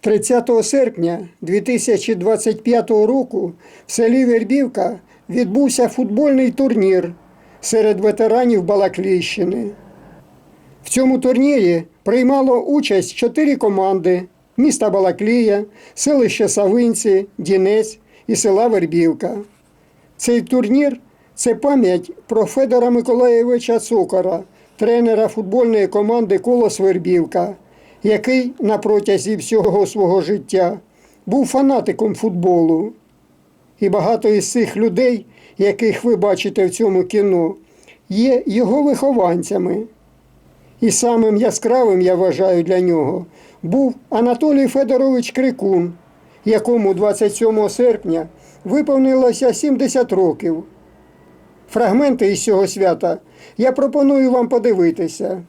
30 серпня 2025 року в селі Вербівка відбувся футбольний турнір серед ветеранів Балаклійщини. В цьому турнірі приймало участь чотири команди міста Балаклія, селище Савинці, Дінець і села Вербівка. Цей турнір це пам'ять про Федора Миколаєвича Цукора, тренера футбольної команди Колос Вербівка, який на протязі всього свого життя був фанатиком футболу. І багато із цих людей, яких ви бачите в цьому кіно, є його вихованцями. І самим яскравим, я вважаю, для нього був Анатолій Федорович Крикун, якому 27 серпня виповнилося 70 років. Фрагменти із цього свята я пропоную вам подивитися.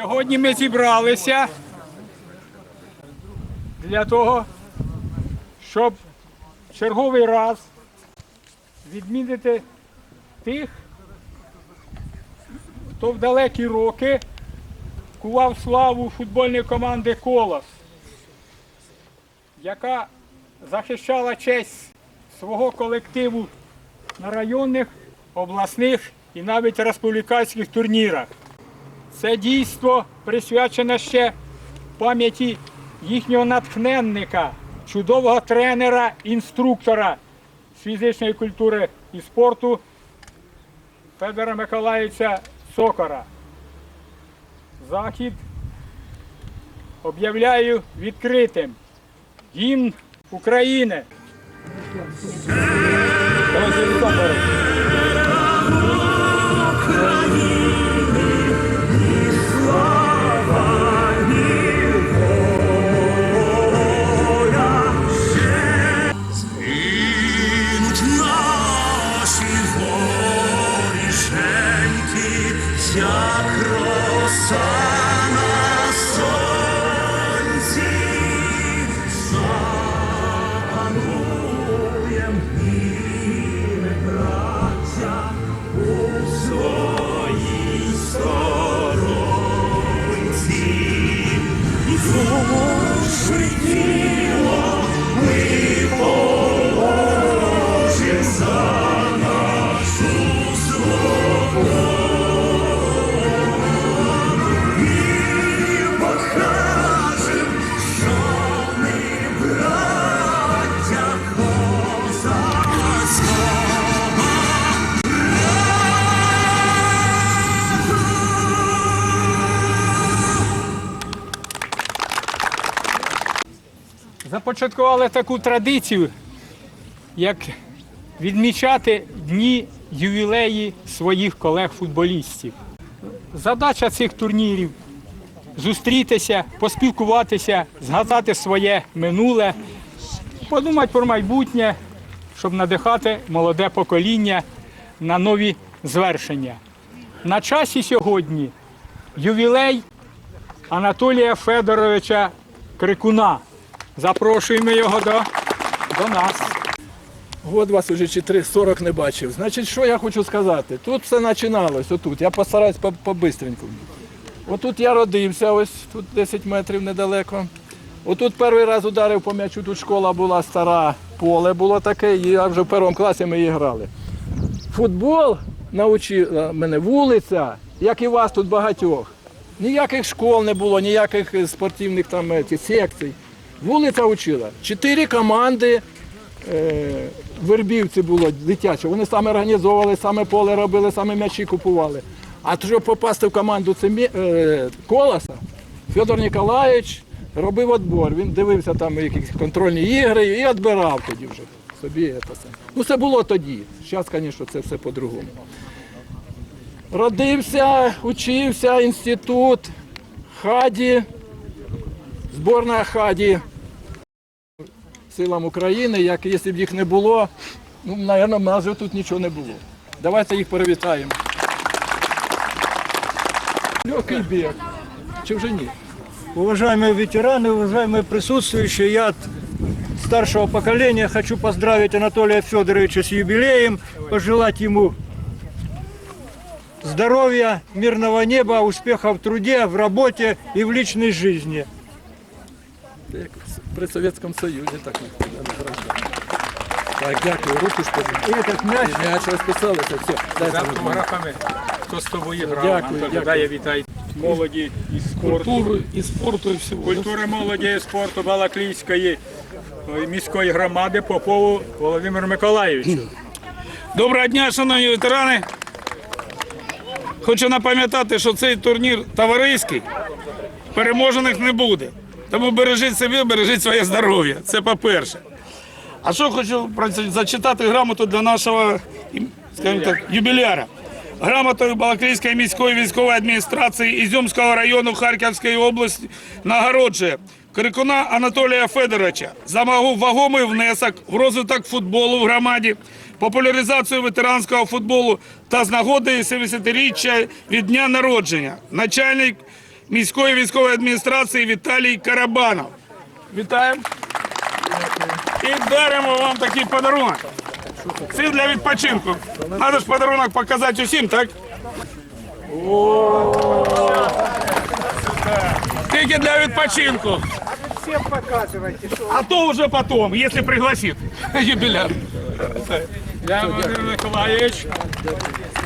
Сьогодні ми зібралися для того, щоб черговий раз відмінити тих, хто в далекі роки кував славу футбольної команди Колос, яка захищала честь свого колективу на районних, обласних і навіть республіканських турнірах. Це дійство присвячене ще пам'яті їхнього натхненника, чудового тренера, інструктора з фізичної культури і спорту Федора Миколаївича Сокора. Захід об'являю відкритим. Гімн України. Гинуть започаткували таку традицію, як відмічати дні ювілеї своїх колег-футболістів. Задача цих турнірів зустрітися, поспілкуватися, згадати своє минуле, подумати про майбутнє, щоб надихати молоде покоління на нові звершення. На часі сьогодні ювілей Анатолія Федоровича Крикуна. Запрошуємо його до, до нас. Год вас уже чи три, 40 не бачив. Значить, що я хочу сказати? Тут все починалось, отут. Я постараюсь по- по-бистреньку. Отут я родився, ось тут 10 метрів недалеко. Отут перший раз ударив по м'ячу, тут школа була стара, поле було таке, і я вже в першому класі ми і грали. Футбол навчила мене вулиця, як і вас тут багатьох. Ніяких школ не було, ніяких е, спортивних там е, ті, секцій. Вулиця вчила. Чотири команди е, вербівці було дитячі. Вони саме організовували, саме поле робили, саме м'ячі купували. А щоб попасти в команду це, е, колоса, Федор Ніколаєвич робив відбор. Він дивився там якісь контрольні ігри і відбирав тоді вже собі. Це. Ну це було тоді. Зараз, звісно, це все по-другому. Родився, учився, інститут, хаді, зборна хаді силам України, як якщо б їх не було, ну, мабуть, в нас же тут нічого не було. Давайте їх привітаємо. Легкий біг. Чи вже ні? Уважаемые ветераны, уважаемые присутствующие, я от старшего поколения хочу поздравить Анатолия Федоровича с юбилеем, пожелать ему здоровья, мирного неба, успеха в труде, в работе и в личной жизни. При Совєтському Союзі так не награждали. Так, дякую, руку ж подивіться. Мяч м'яч розписалися, все. Дайте За мені. автографами, хто з тобою грав. Дякую, Антон, дякую. вітаю молоді і спорту. Культури і спорту і всього. Культури молоді і спорту Балаклійської е, міської громади Попову Володимиру Миколаївичу. Доброго дня, шановні ветерани. Хочу напам'ятати, що цей турнір товариський, переможених не буде. Тому бережіть себе, бережіть своє здоров'я. Це по-перше. А що хочу зачитати грамоту для нашого так, юбіляра. Грамотою Балаклійської міської військової адміністрації Ізюмського району Харківської області нагороджує Крикуна Анатолія Федоровича за вагомий внесок в розвиток футболу в громаді, популяризацію ветеранського футболу та з нагоди 70-річчя від дня народження. Начальник міської військової адміністрації Віталій Карабанов. Вітаємо. І даримо вам такий подарунок. Це для відпочинку. Надо ж подарунок показати усім, так? Тільки для відпочинку. Всім показуйте, А то вже потом, якщо пригласить юбіляр. Я Володимир Миколаївич.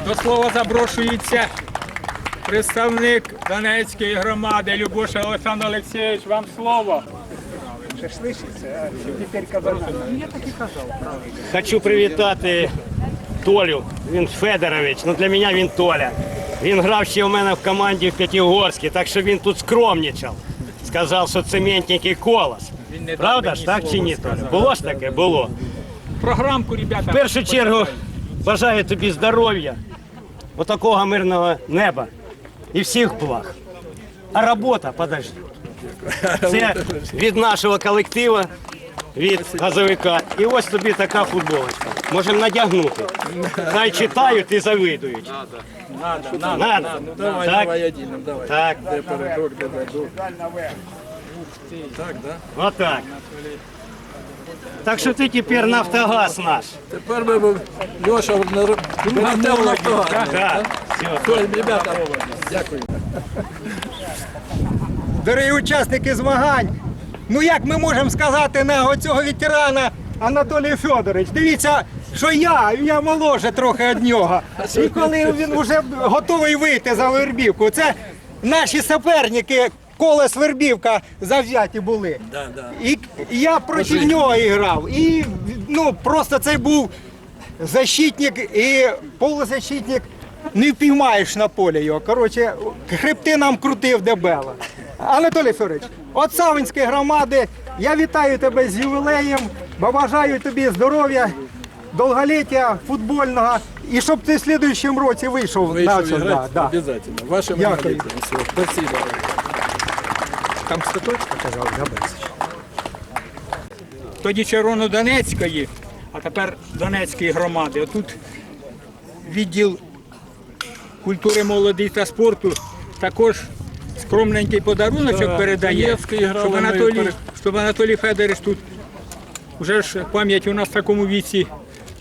До слова запрошується представник Донецької громади Любоша Олександр Олексійович. Вам слово. Хочу привітати Толю. Він Федорович. Ну для мене він Толя. Він грав ще у мене в команді в П'ятигорській, так що він тут скромничав. Сказав, що цементник і колос. Правда ж, так чи ні, Толя? Було ж таке? Було. Програмку, ребята. В першу чергу бажаю тобі здоров'я, отакого мирного неба і всіх благ. А робота, подожди. Це від нашого колективу, від газовика. І ось тобі така футболочка. Можемо надягнути. Хай читають і завидують. Надо, надо. Надо. Давай, Так, давай один, давай. так, Де передок, де задок. Так, да? отак. Так що ти тепер Нафтогаз наш. Тепер ми Льоша Нафтогаз. Так, все. Все, ребята, дякую. Дорогі учасники змагань, ну як ми можемо сказати на оцього ветерана Анатолія Федорович? Дивіться, що я, я моложе трохи від нього. І коли він вже готовий вийти за Вербівку, це наші суперники. Колес Вербівка завзяті були. Да, да. І я проти нього грав. І ну просто це був защитник і полузащитник. Не впіймаєш на полі його. Коротше, хребти нам крутив дебело. Анатолій Федорович, от Савинської громади, я вітаю тебе з ювілеєм, бажаю тобі здоров'я, довголіття футбольного і щоб ти в слідуючому році вийшов, на Вийшов це. іграти? Да, да. Обязательно. Вашим Дякую. молитвам. Все, спасибо. Там статочка казав, Габець. Тоді Червонодонецької, а тепер Донецької громади. Отут відділ культури, молоді та спорту також скромненький подаруночок Да, передає, щоб Анатолій, щоб Анатолій Федорович тут вже ж пам'ять у нас в такому віці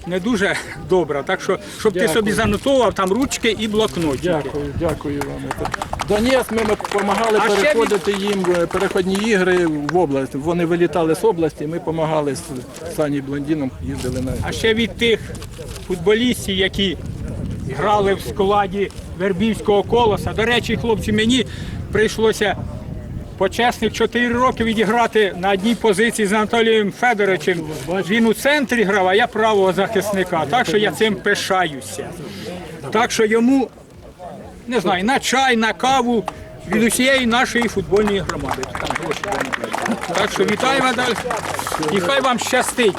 не дуже добра. Так що, щоб ти собі занотував там ручки і блокнотики. Дякую, дякую вам. Донецьк ми допомагали А переходити їм е, переходні ігри в область. Вони вилітали з області, ми допомагали з Сані Блондіном, їздили на А ще від тих футболістів, які грали в складі Вербівського колоса. До речі, хлопці, мені прийшлося почесних 4 роки відіграти на одній позиції з Анатолієм Федоровичем. Він у центрі грав, а я правого захисника. Так що я цим пишаюся. Так що йому, не знаю, на чай, на каву від усієї нашої футбольної громади. Так що вітаємо далі. І хай вам щастить.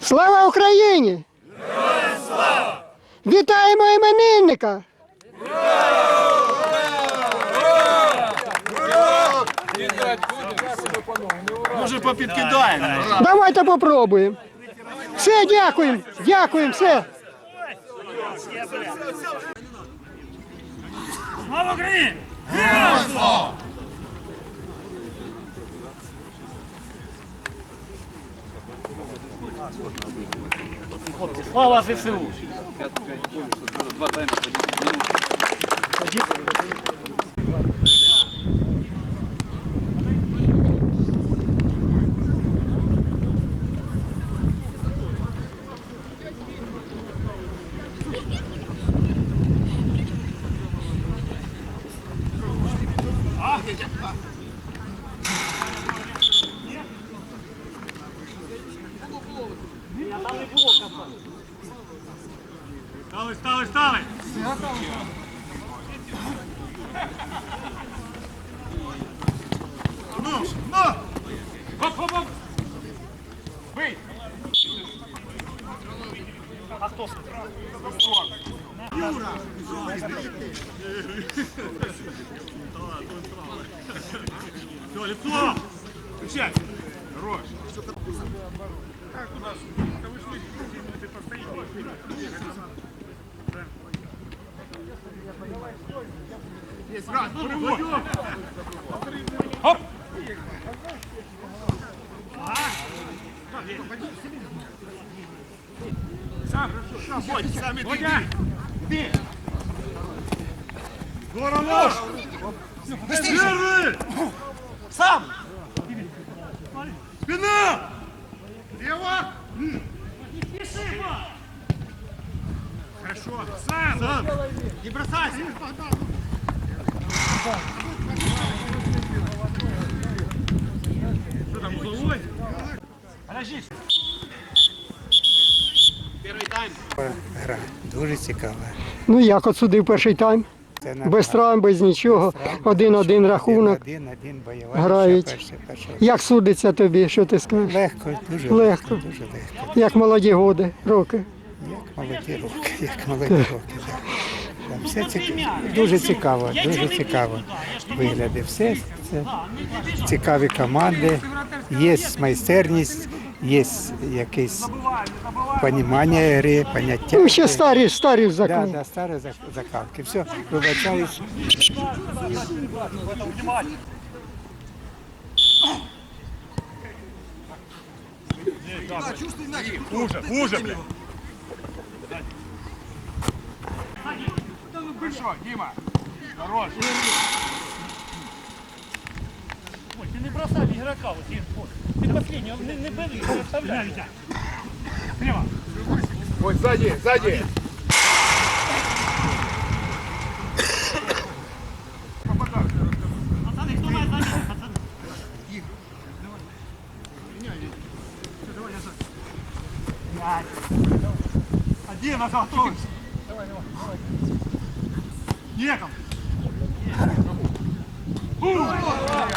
Слава Україні! Вітаємо іменинника! Може попідкидаємо. Давайте попробуємо. Все, дякуємо, дякуємо, все. Слава Україні! Геройство! Слава ЗСУ! Стали, Все, лицо! Кричать! Хорош! Как у нас? Да вы шли, ты постоите. Есть раз, перевод. Хоп! Сам, сам, Бодя, сам иди. Бодя! Иди! Здорово! Первый! Сам! Спина! Лево! Хорошо. Сам! Сам! Не бросайся! Что там, угловой? Подожди. Гра дуже цікава. Ну як отсудив перший тайм? Без травм, без нічого. Один-один рахунок. Бойова. Грають. Як судиться тобі, що ти скажеш? Легко, дуже Легко. легко, дуже легко. Як молоді годи, роки. Як молоді роки, як молоді роки. Там все цікаво, дуже цікаво, дуже цікаво виглядає. Все це цікаві команди, є майстерність, є якесь понімання гри, поняття. Ну, ще старі, старі в Да, законі. да, старі зак- закалки. Все, вибачаюсь. Хуже, хуже, блядь. Да ну ты что, Дима? Хорош. Ти не бросай ігрока, от він, от. ти последній, не, не бери, не оставляй. Слева. Ой, сзади, сзади. Пацани, хто має заміну, пацани? Один назад, готовься. Неком. Да,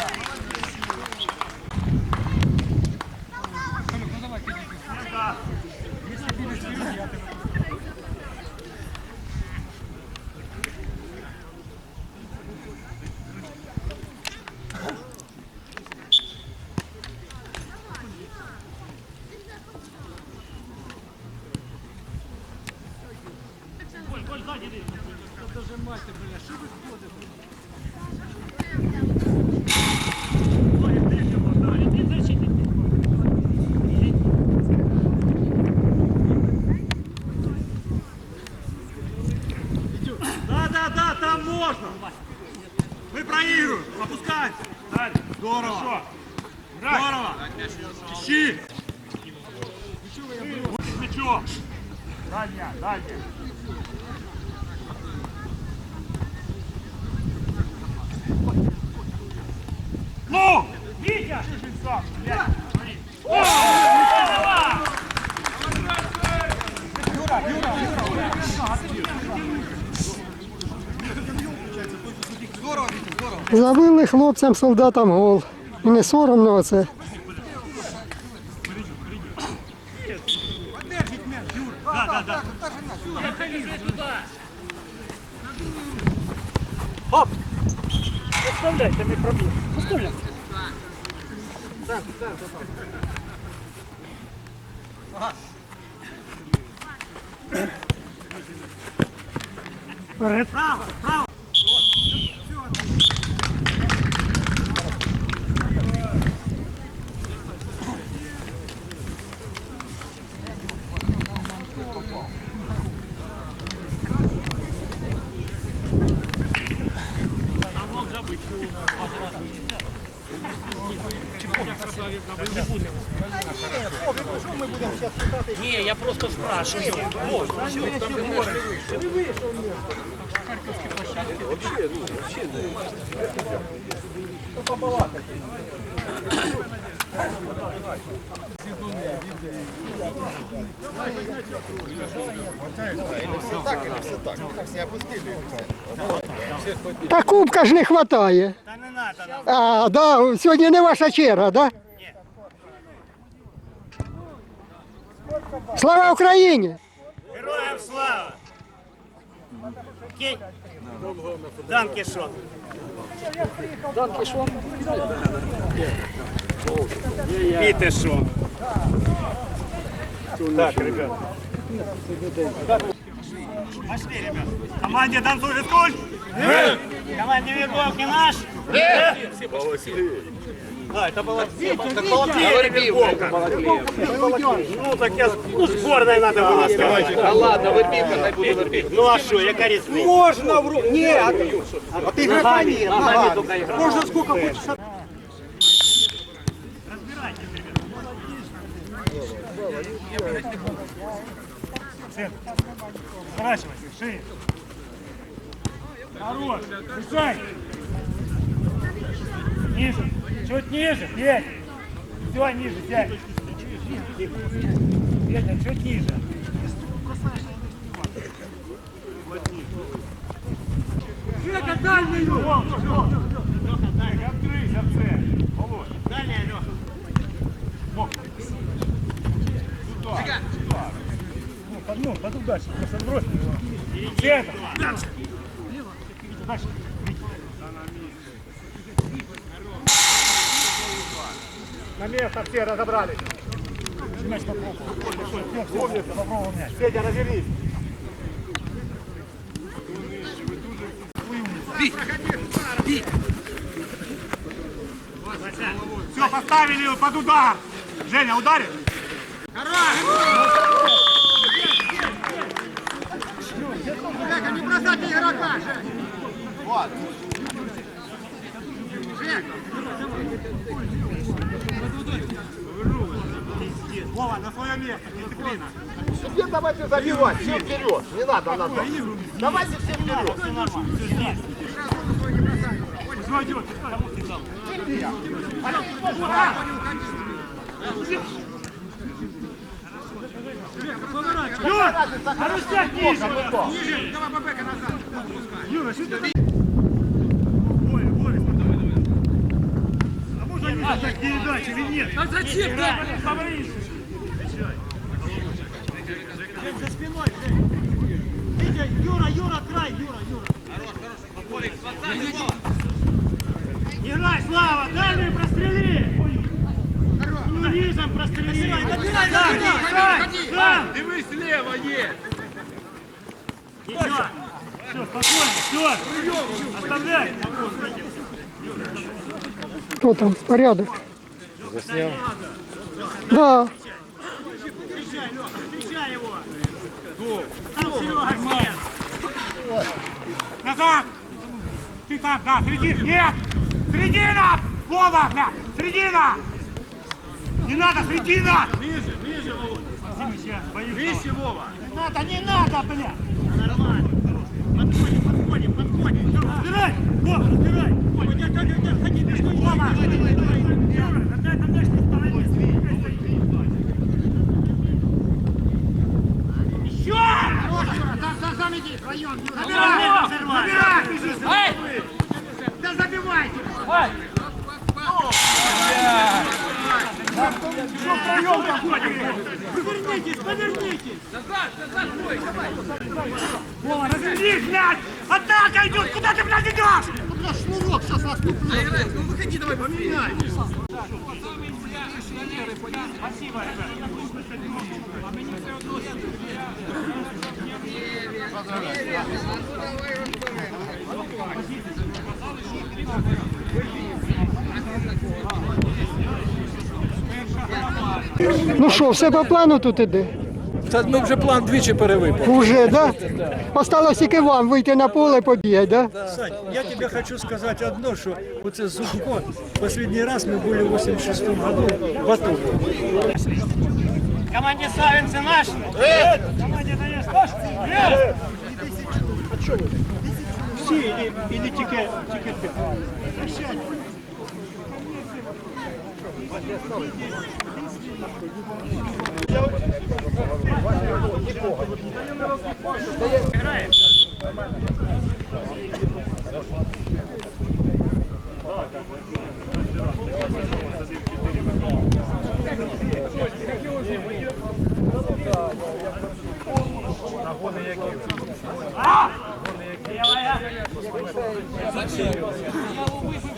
хлопцям, солдатам гол. І не соромно це. Оп! Оставляйте, не проблем. Оставляйте. Так, так, так. Право, право. Та кубка ж не вистачає. Та не надо. А, да, сьогодні не ваша черга, да? Слава Україні! Героям слава! Кінь. Данкішон. те що? Так, ребят. Пошли, ребят. Команде танцует? Нет. Команде Вербовки наш? Нет. А, это было... Так Ну, так я... Ну, сборной надо было сказать. А ладно, Вербівка, хай буде Вербівка. Ну, а що, яка різниця? Можна в руку. Ні, а, а ти Ногами, ні, ногами ногами. только играть. Можна скільки хочеш. Сворачивайся, шея. Хорош, держай. Ниже, чуть ниже, Петь. Все, ниже, сядь. Петя, чуть ниже. Петя, дальнюю! Открысь, отце. Володь. Дальняя, Леха. Ну, под, ну, под дальше, просто сбрось его. Центр. Дальше. Дальше. На место все разобрались. Мяч. Все, все, попробовал мяч. Федя, развернись. Все, поставили его под удар. Женя, ударит? Вова, на свое место, дисциплина. Теперь давайте забивать, все вперед, не надо назад. Давайте все вперед. Все нормально, все здесь. Все идет. Юр, а ну сядь ниже. Ниже, Юра, что ты? Ой, ой. А можно ниже так передачи или нет? А зачем так? За спиной, Витя, Юра, Юра, край, Юра, Юра. Играй, Слава, дальний прострели! Ну, низом прострели! Набирай, набирай! Сам! Дивись, слева є. Ничего! Все, спокойно, все! Оставляй! Хто там? Порядок. Засняв? Да. Встречай, Леха, встречай его! Там Серега нет! Назад! Ты там, да, среди! Нет! Средина! Вова, бля! Средина! Не надо, средина! Ниже, ниже, Володя! Выше, Вова! Не надо, не надо, бля! Нормально. все по плану тут іде? Це ми вже план двічі перевипав. Уже, да? Осталось тільки вам вийти на поле побігати, да? Сань, я тебе хочу сказать одно, что вот это Зубко, последний раз мы были в 86 году в Батуми. Команде Савин це наш. Команде Донецьк наш. Всі, і, і не тільки, тільки ти. Нагони які?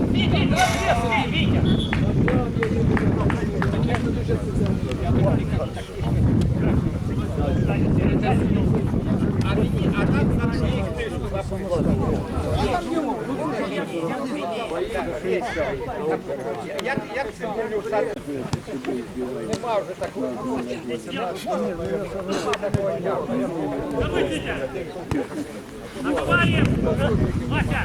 Вітя, Вітя, давай вперед, Вітя. Давай, Вітя. Акваріум. Вася.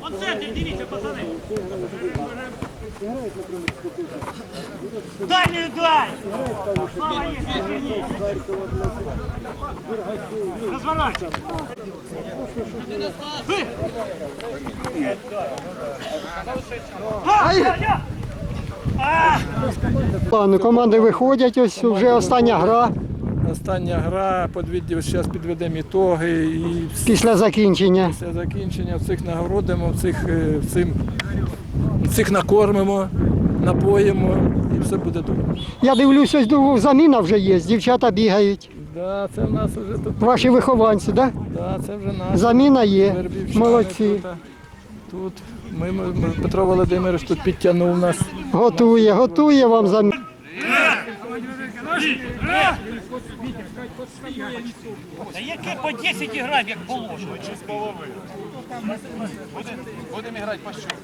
Оце ти дивіться, пацани. Дай не дай! Слава є, ні. Розворачуй. Ви! А, я, я! А! Ладно, команди виходять, ось вже остання гра Остання гра, подвідділ, зараз підведемо ітоги і після закінчення. після закінчення всіх нагородимо, всіх, е, всім, всіх накормимо, напоїмо і все буде добре. Я дивлюсь, ось заміна вже є, дівчата бігають. Да, це в нас вже тут. Ваші вихованці, да? Да, це вже наш. Заміна є. Молодці. Тут, тут ми, ми, ми- Петро Володимирович тут підтягнув нас. Готує, готує вам заміну. Та яке по 10 грав, як положено? Будем играть по счету.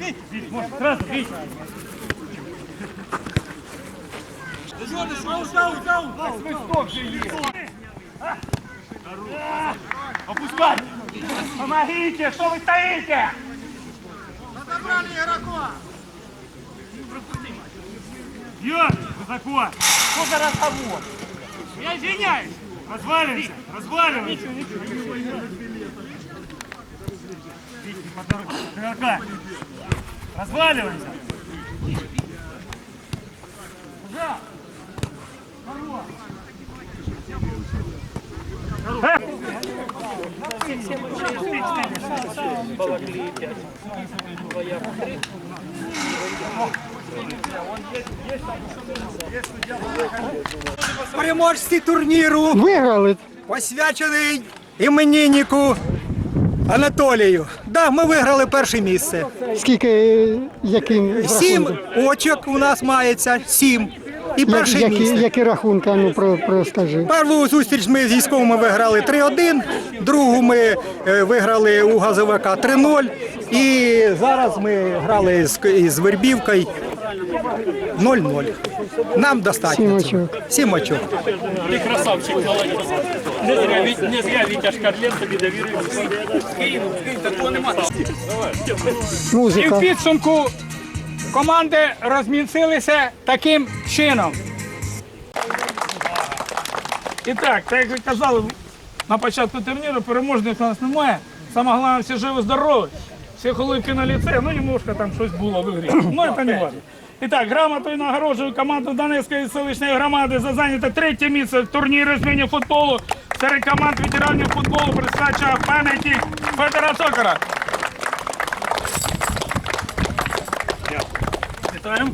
Віть, Віть, може, сразу, Віть. Свисток же є. Опускать! Помогите, что вы стоите? Подобрали игрока! Бьет, высоко! Что за разговор? Я извиняюсь! Разваливайся! Разваливайся! Игрока! Разваливайся! Да! Хорош! Переможці турніру Виграли. посвячений імениннику Анатолію. Да, ми виграли перше місце. Скільки, е, яким Сім очок у нас мається, сім. І перше які, місце. які рахунки, ну про, про скажи. Першу зустріч ми з військовими виграли 3-1, другу ми е, виграли у газовика 3-0. І зараз ми грали з, з Вербівкою 0-0. Нам достатньо. Сім очок. Сім очок. Ты красавчик, молодец. Не зря, Вит- не зря Витя Шкарлен тобі довірив. Скинув, скинув, такого нема. І в Музика. підсумку команди розмінцилися таким чином. І так, так як ви казали на початку турніру, переможних у нас немає. Саме головне, всі живі, здорові. Всі улыбки на лице, ну немножко там щось було в ігрі. Ну це не важливо. І так, грамотою нагороджую команду Донецької селищної громади за зайняте третє місце в турнірі з міні-футболу серед команд ветеранів футболу присвячує пам'яті Федора Сокара. Вітаємо.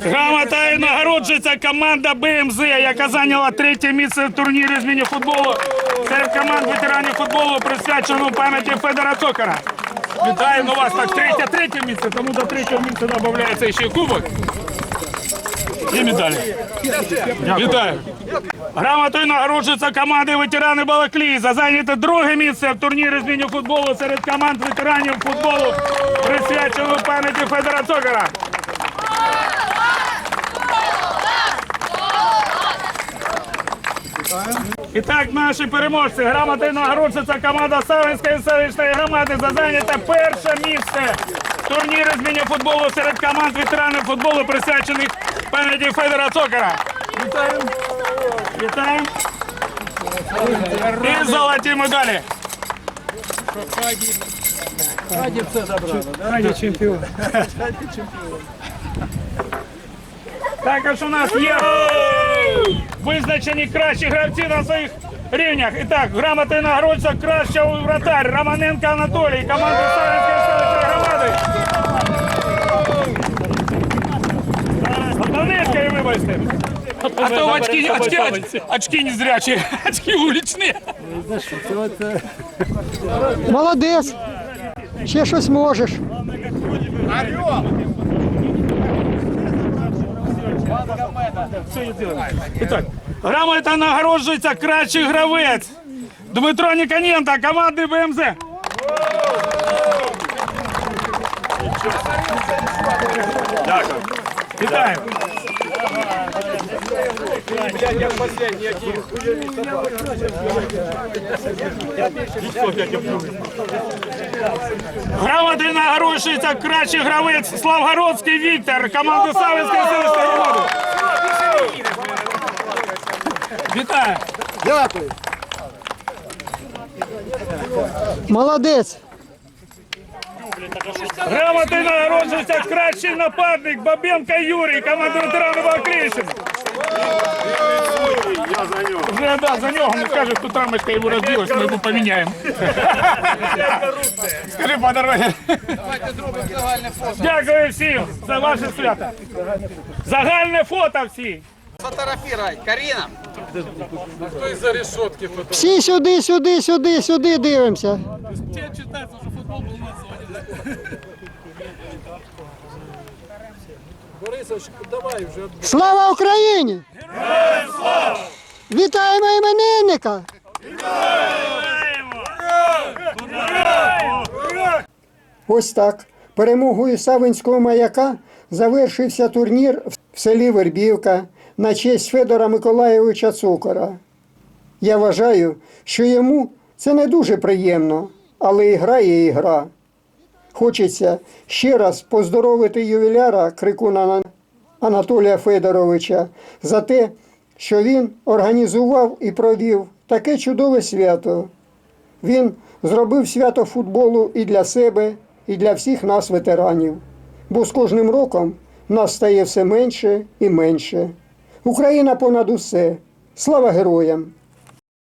Грамотою нагороджується команда БМЗ, яка зайняла третє місце в турнірі з міні-футболу серед команд ветеранів футболу, присвяченому пам'яті Федора Цокара. Вітаємо вас так, третє, третє місце, тому до третього місця додається ще кубок. І медалі. Вітаю. Грамотою нагороджується команди ветерани Балаклії за зайняте друге місце в турнірі з міні-футболу серед команд ветеранів футболу, присвяченому пам'яті Федора Цокара. І так, наші переможці. Грамотою нагороджується команда Савинської селищної громади за зайняте перше місце в турнірі з міні-футболу серед команд ветеранів футболу, присвячених пам'яті Федора Цокара. Вітаємо. Вітаємо. І золоті медалі. Раді чемпіон. Також у нас є визначені кращі гравці на своїх рівнях. І так, грамотою нагороджується краща вратар Романенко Анатолій, команда Савинської селищної громади. Донецької, вибачте. А то очки, очки, очки, очки незрячі, очки вуличні. Молодець. Ще щось можеш. І так, грамота нагороджується кращий гравець. Дмитро Ніконенко, команди БМЗ. Дякую. Вітаємо. Грамоти нагороджується кращий гравець Славгородський Віктор, команда Савинської селищної громади. Вітаю. Молодець. Грамоти нагороджується кращий нападник Бабенко Юрій, команда ветеранів Балаклійщини. За нього. Вже, да, за нього. Не скаже, хто рамочка йому розбилась, ми йому поміняємо. Скажи по дорозі. Дякую всім за ваше свято. Загальне фото всі. Всі сюди, сюди, сюди, сюди дивимося. Борисович, давай вже. Слава Україні! Вітаємо іменинника! Ось так. Перемогою Савинського маяка завершився турнір в селі Вербівка на честь Федора Миколаєвича Цукора. Я вважаю, що йому це не дуже приємно, але ігра є ігра. Хочеться ще раз поздоровити ювіляра Крикуна Анатолія Федоровича за те, що він організував і провів таке чудове свято. Він зробив свято футболу і для себе, і для всіх нас, ветеранів. Бо з кожним роком нас стає все менше і менше. Україна понад усе. Слава героям!